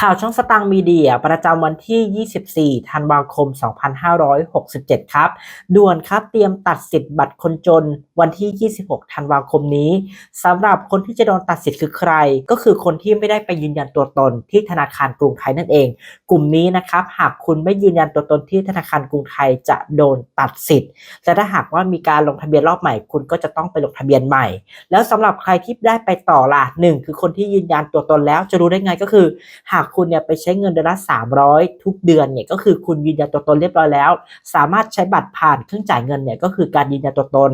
ข่าวช่องสตังมีเดียประจำวันที่ 24 ธันวาคม 2567 ครับ ด่วนครับเตรียมตัดสิทธิ์บัตรคนจนวันที่ 26 ธันวาคมนี้สำหรับคนที่จะโดนตัดสิทธิ์คือใคร ก็คือคนที่ไม่ได้ไปยืนยันตัวตนที่ธนาคารกรุงไทยนั่นเอง กลุ่มนี้นะครับหากคุณไม่ยืนยันตัวตนที่ธนาคารกรุงไทยจะโดนตัดสิทธิ์และถ้าหากว่ามีการลงทะเบียนรอบใหม่ คุณก็จะต้องไปลงทะเบียนใหม่ แล้วสำหรับใครที่ได้ไปต่อล่ะหนึ่งคือคนที่ยืนยันตัวตนแล้วจะรู้ได้ไงก็คือ หากากคุณเนี่ยไปใช้เงินเดือนละ300 ทุกเดือนเนี่ยก็คือคุณยืนยันตัวตนเรียบร้อยแล้ว สามารถใช้บัตรผ่านเครื่องจ่ายเงินเนี่ยก็คือการยืนยันตัวตน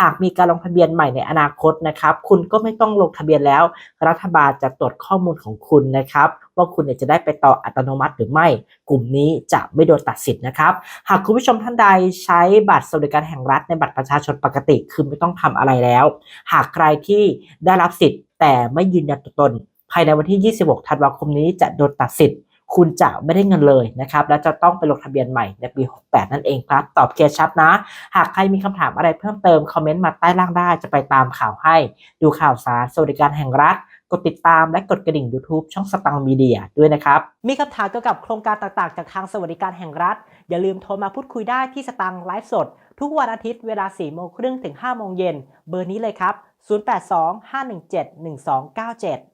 หากมีการลงทะเบียนใหม่ในอนาคตนะครับคุณก็ไม่ต้องลงทะเบียนแล้ว รัฐบาลจะตรวจข้อมูลของคุณนะครับว่าคุณเนี่ยจะได้ไปต่ออัตโนมัติหรือไม่ กลุ่มนี้จะไม่โดนตัดสิทธิ์นะครับ หากคุณผู้ชมท่านใดใช้บัตรสวัสดิการแห่งรัฐในบัตรประชาชนปกติคือไม่ต้องทำอะไรแล้ว หากใครที่ได้รับสิทธิ์แต่ไม่ยืนยันตัวตน ภายในวันที่ 26 ธันวาคมนี้จะโดนตัดสิทธิ์ คุณจะไม่ได้เงินเลยนะครับ และจะต้องไปลงทะเบียนใหม่ในปี 68 นั่นเองครับ ตอบเคลียร์ชัดนะ หากใครมีคำถามอะไรเพิ่มเติม คอมเมนต์มาใต้ล่างได้จะไปตามข่าวให้ ดูข่าวสารสวัสดิการแห่งรัฐกดติดตามและกดกระดิ่ง YouTube ช่องสตังมีเดียด้วยนะครับ มีคำถามเกี่ยวกับโครงการต่างๆ จากทางสวัสดิการแห่งรัฐ อย่าลืมโทรมาพูดคุยได้ที่สตังไลฟ์สด ทุกวันอาทิตย์เวลา 4 โมงครึ่งถึง 5 โมงเย็น เบอร์นี้เลยครับ 0825171297